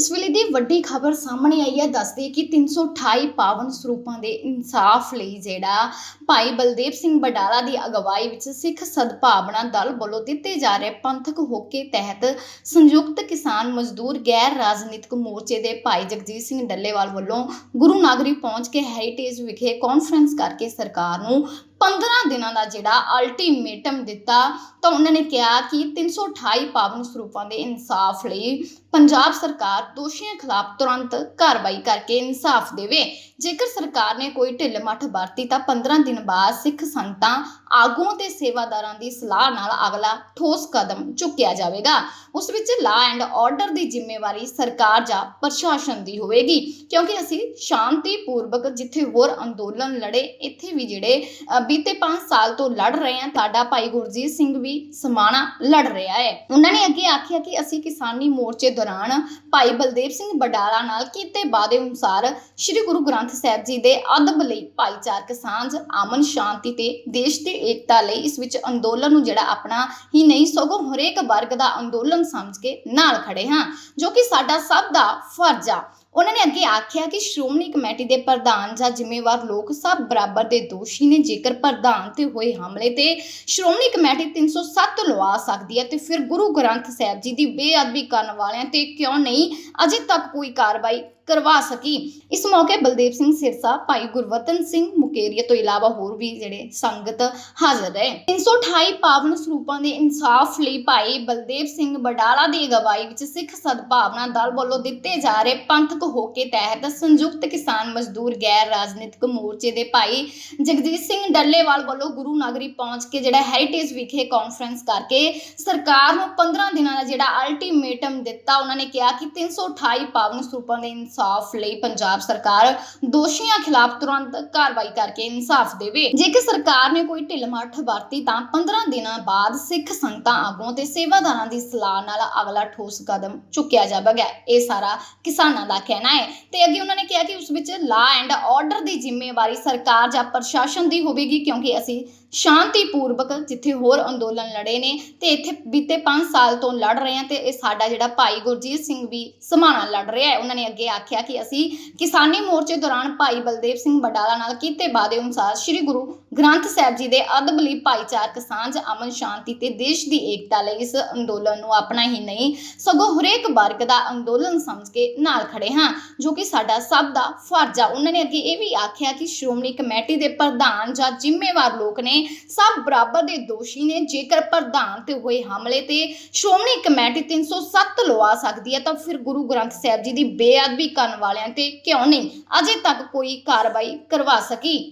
ਇਸ ਵੇਲੇ ਦੀ ਵੱਡੀ ਖਬਰ ਸਾਹਮਣੇ ਆਈ ਹੈ, ਦੱਸਦੀ ਕਿ 328 ਪਾਵਨ ਸਰੂਪਾਂ ਦੇ ਇਨਸਾਫ ਲਈ ਜਿਹੜਾ ਭਾਈ ਬਲਦੇਵ ਸਿੰਘ ਬਡਾਲਾ ਦੀ ਅਗਵਾਈ ਵਿੱਚ ਸਿੱਖ ਸਦਭਾਵਨਾ ਦਲ ਵੱਲੋਂ ਦਿੱਤੇ ਜਾ ਰਹੇ ਪੰਥਕ ਹੋਕੇ ਤਹਿਤ ਸੰਯੁਕਤ ਕਿਸਾਨ ਮਜ਼ਦੂਰ ਗੈਰ ਰਾਜਨੀਤਿਕ ਮੋਰਚੇ ਦੇ ਭਾਈ ਜਗਜੀਤ ਸਿੰਘ ਡੱਲੇਵਾਲ ਵੱਲੋਂ ਗੁਰੂ ਨਾਗਰੀ ਪਹੁੰਚ ਕੇ ਹੈਰੀਟੇਜ ਵਿਖੇ ਕਾਨਫਰੰਸ ਕਰਕੇ ਸਰਕਾਰ ਨੂੰ 15 ਦਿਨਾਂ ਦਾ ਜਿਹੜਾ ਅਲਟੀਮੇਟਮ ਦਿੱਤਾ ਤਾਂ ਉਹਨਾਂ ਨੇ ਕਿਹਾ ਕਿ 328 ਪਾਵਨ ਸਰੂਪਾਂ ਦੇ ਇਨਸਾਫ ਲਈ ਪੰਜਾਬ ਸਰਕਾਰ ਦੋਸ਼ੀਆਂ ਖਿਲਾਫ ਤੁਰੰਤ ਕਾਰਵਾਈ ਕਰਕੇ ਇਨਸਾਫ ਦੇਵੇ। ਜੇਕਰ ਸਰਕਾਰ ਨੇ ਕੋਈ ਢਿੱਲ ਮੱਠ ਵਰਤੀ ਤਾਂ 15 ਦਿਨ ਬਾਅਦ ਸਿੱਖ ਸੰਗਤਾਂ ਆਗੂਆਂ ਤੇ ਸੇਵਾਦਾਰਾਂ ਦੀ ਸਲਾਹ ਨਾਲ ਅਗਲਾ ਠੋਸ ਕਦਮ ਚੁੱਕਿਆ ਜਾਵੇਗਾ। ਉਸ ਵਿੱਚ ਲਾ ਐਂਡ ਆਰਡਰ ਦੀ ਜ਼ਿੰਮੇਵਾਰੀ ਸਰਕਾਰ ਜਾਂ ਪ੍ਰਸ਼ਾਸਨ ਦੀ ਹੋਵੇਗੀ, ਕਿਉਂਕਿ ਅਸੀਂ ਸ਼ਾਂਤੀ ਪੂਰਵਕ ਜਿੱਥੇ ਹੋਰ ਅੰਦੋਲਨ ਲੜੇ, ਇੱਥੇ ਵੀ ਜਿਹੜੇ ਬੀਤੇ 5 ਸਾਲ ਤੋਂ ਲੜ ਰਹੇ ਹਾਂ। ਸਾਡਾ ਭਾਈ ਗੁਰਜੀਤ ਸਿੰਘ ਵੀ ਸਮਾਣਾ ਲੜ ਰਿਹਾ ਹੈ। ਉਹਨਾਂ ਨੇ ਅੱਗੇ ਆਖਿਆ ਕਿ ਅਸੀਂ ਕਿਸਾਨੀ ਮੋਰਚੇ ਦੌਰਾਨ ਭਾਈ ਬਲਦੇਵ ਸਿੰਘ ਬਡਾਲਾ ਨਾਲ ਕੀਤੇ ਵਾਅਦੇ ਅਨੁਸਾਰ ਸ੍ਰੀ ਗੁਰੂ ਗ੍ਰੰਥ ਸਾਹਿਬ ਜੀ ਦੇ ਅਦਬ ਲਈ ਭਾਈਚਾਰਕ ਸਾਂਝ ਅਮਨ ਸ਼ਾਂਤੀ ਤੇ ਦੇਸ਼ ਦੀ ਏਕਤਾ ਲਈ ਇਸ ਵਿੱਚ ਅੰਦੋਲਨ ਨੂੰ ਜਿਹੜਾ ਆਪਣਾ ਹੀ ਨਹੀਂ, ਸਗੋਂ ਹਰੇਕ ਵਰਗ ਦਾ ਅੰਦੋਲਨ ਸਮਝ ਕੇ ਨਾਲ ਖੜੇ ਹਾਂ, ਜੋ ਕਿ ਸਾਡਾ ਸਭ ਦਾ ਫਰਜ਼ ਆ। ਉਹਨਾਂ ਨੇ ਅੱਗੇ ਆਖਿਆ ਕਿ ਸ਼੍ਰੋਮਣੀ ਕਮੇਟੀ ਦੇ ਪ੍ਰਧਾਨ ਜਾਂ ਜ਼ਿੰਮੇਵਾਰ ਲੋਕ ਸਭ ਬਰਾਬਰ ਦੇ ਦੋਸ਼ੀ ਨੇ ਜੇਕਰ ਪ੍ਰਧਾਨ ਤੇ ਹੋਏ ਹਮਲੇ ਤੇ ਸ਼੍ਰੋਮਣੀ ਕਮੇਟੀ 307 ਲਵਾ ਸਕਦੀ ਹੈ ਤੇ ਫਿਰ ਗੁਰੂ ਗ੍ਰੰਥ ਸਾਹਿਬ ਜੀ ਦੀ ਬੇਅਦਬੀ ਕਰਨ ਵਾਲਿਆਂ ਤੇ ਕਿਉਂ ਨਹੀਂ? ਅਜੇ ਤੱਕ ਕੋਈ ਕਾਰਵਾਈ ਕਰਵਾ ਸਕੀ। ਇਸ ਮੌਕੇ ਬਲਦੇਵ ਸਿੰਘ ਸਿਰਸਾ, ਭਾਈ ਗੁਰਵਤਨ ਸਿੰਘ ਮੁਕੇਰੀਆ ਤੋਂ ਇਲਾਵਾ ਹੋਰ ਵੀ ਜਿਹੜੇ ਸੰਗਤ ਹਾਜ਼ਰ ਰਹੇ। 328 ਪਾਵਨ ਸਰੂਪਾਂ ਦੇ ਇਨਸਾਫ ਲਈ ਭਾਈ ਬਲਦੇਵ ਸਿੰਘ ਬਡਾਲਾ ਦੀ ਅਗਵਾਈ ਵਿੱਚ ਸਿੱਖ ਸਦਭਾਵਨਾ ਦਲ ਵੱਲੋਂ ਦਿੱਤੇ ਜਾ ਰਹੇ ਪੰਥਕ ਹੋਕੇ ਤਹਿਤ ਸੰਯੁਕਤ ਕਿਸਾਨ ਮਜ਼ਦੂਰ ਗੈਰ ਰਾਜਨੀਤਿਕ ਮੋਰਚੇ ਦੇ ਭਾਈ ਜਗਜੀਤ ਸਿੰਘ ਡੱਲੇਵਾਲ ਵੱਲੋਂ ਗੁਰੂ ਨਗਰੀ ਪਹੁੰਚ ਕੇ ਜਿਹੜਾ ਹੈਰੀਟੇਜ ਵਿਖੇ ਕਾਨਫਰੰਸ ਕਰਕੇ ਸਰਕਾਰ ਨੂੰ 15 ਦਿਨਾਂ ਦਾ ਜਿਹੜਾ ਅਲਟੀਮੇਟਮ ਦਿੱਤਾ। ਉਹਨਾਂ ਨੇ ਕਿਹਾ ਕਿ 328 ਪਾਵਨ ਸਰੂਪਾਂ ਦੇ ਇਨਸਾਫ ਲਈ ਪੰਜਾਬ ਸਰਕਾਰ ਦੋਸ਼ੀਆਂ ਖਿਲਾਫ ਤੁਰੰਤ ਕਾਰਵਾਈ ਕਰਕੇ ਇਨਸਾਫ ਦੇਵੇ। ਜੇਕਰ ਸਰਕਾਰ ਨੇ ਕੋਈ ਢਿੱਲ ਵਰਤੀ ਤਾਂ 15 ਦਿਨਾਂ ਬਾਅਦ ਸਿੱਖ ਸੰਗਤਾਂ ਆਗੂਆਂ ਤੇ ਸੇਵਾਦਾਰਾਂ ਦੀ ਸਲਾਹ ਨਾਲ ਅਗਲਾ ਠੋਸ ਕਦਮ ਚੁੱਕਿਆ ਜਾਵੇਗਾ। ਇਹ ਸਾਰਾ ਕਿਸਾਨਾਂ ਦਾ ਕਹਿਣਾ ਹੈ। ਤੇ ਅੱਗੇ ਉਹਨਾਂ ਨੇ ਕਿਹਾ ਕਿ ਉਸ ਵਿੱਚ ਲਾ ਐਂਡ ਆਰਡਰ ਦੀ ਜ਼ਿੰਮੇਵਾਰੀ ਸਰਕਾਰ ਜਾਂ ਪ੍ਰਸ਼ਾਸਨ ਦੀ ਹੋਵੇਗੀ ਕਿਉਂਕਿ ਅਸੀਂ ਸ਼ਾਂਤੀਪੂਰਵਕ ਜਿੱਥੇ ਹੋਰ ਅੰਦੋਲਨ ਲੜੇ ਨੇ ਤੇ ਇੱਥੇ ਬੀਤੇ 5 ਸਾਲ ਤੋਂ ਲੜ ਰਹੇ ਹਾਂ ਤੇ ਇਹ ਸਾਡਾ ਜਿਹੜਾ ਭਾਈ ਗੁਰਜੀਤ ਸਿੰਘ ਵੀ ਸਮਾਣਾ ਲੜ ਰਿਹਾ ਹੈ। ਉਹਨਾਂ ਨੇ ਅੱਗੇ ਆਖਿਆ ਕਿ ਅਸੀਂ ਕਿਸਾਨੀ ਮੋਰਚੇ ਦੌਰਾਨ ਭਾਈ ਬਲਦੇਵ ਸਿੰਘ ਬਡਾਲਾ ਨਾਲ ਕੀਤੇ ਵਾਅਦੇ ਅਨੁਸਾਰ ਸ੍ਰੀ ਗੁਰੂ ਗ੍ਰੰਥ ਸਾਹਿਬ ਜੀ ਦੇ ਅਦਬ ਲਈ ਭਾਈਚਾਰਕ ਸਾਂਝ, ਅਮਨ, ਸ਼ਾਂਤੀ ਤੇ ਦੇਸ਼ ਦੀ ਏਕਤਾ ਲਈ ਇਸ ਅੰਦੋਲਨ ਨੂੰ ਆਪਣਾ ਹੀ ਨਹੀਂ, ਸਗੋਂ ਹਰੇਕ ਵਰਗ ਦਾ ਅੰਦੋਲਨ ਸਮਝ ਕੇ ਨਾਲ ਖੜੇ ਹਾਂ, ਜੋ ਕਿ ਸਾਡਾ ਸਭ ਦਾ ਫਰਜ਼ ਆ। ਉਹਨਾਂ ਨੇ ਅੱਗੇ ਇਹ ਵੀ ਆਖਿਆ ਕਿ ਸ਼੍ਰੋਮਣੀ ਕਮੇਟੀ ਦੇ ਪ੍ਰਧਾਨ ਜਾਂ ਜ਼ਿੰਮੇਵਾਰ ਲੋਕ ਨੇ ਨੇ ਸਭ ਬਰਾਬਰ ਦੇ ਦੋਸ਼ੀ ਨੇ। ਜੇਕਰ ਪ੍ਰਧਾਨ ਤੇ ਹੋਏ ਹਮਲੇ ਤੇ ਸ਼੍ਰੋਮਣੀ ਕਮੇਟੀ 307 ਲਵਾ ਸਕਦੀ ਹੈ, ਤਾਂ ਫਿਰ ਗੁਰੂ ਗ੍ਰੰਥ ਸਾਹਿਬ ਜੀ ਦੀ ਬੇਅਦਬੀ ਕਰਨ ਵਾਲਿਆਂ ਤੇ ਕਿਉਂ ਨਹੀਂ? ਅਜੇ ਤੱਕ ਕੋਈ ਕਾਰਵਾਈ ਕਰਵਾ ਸਕੀ।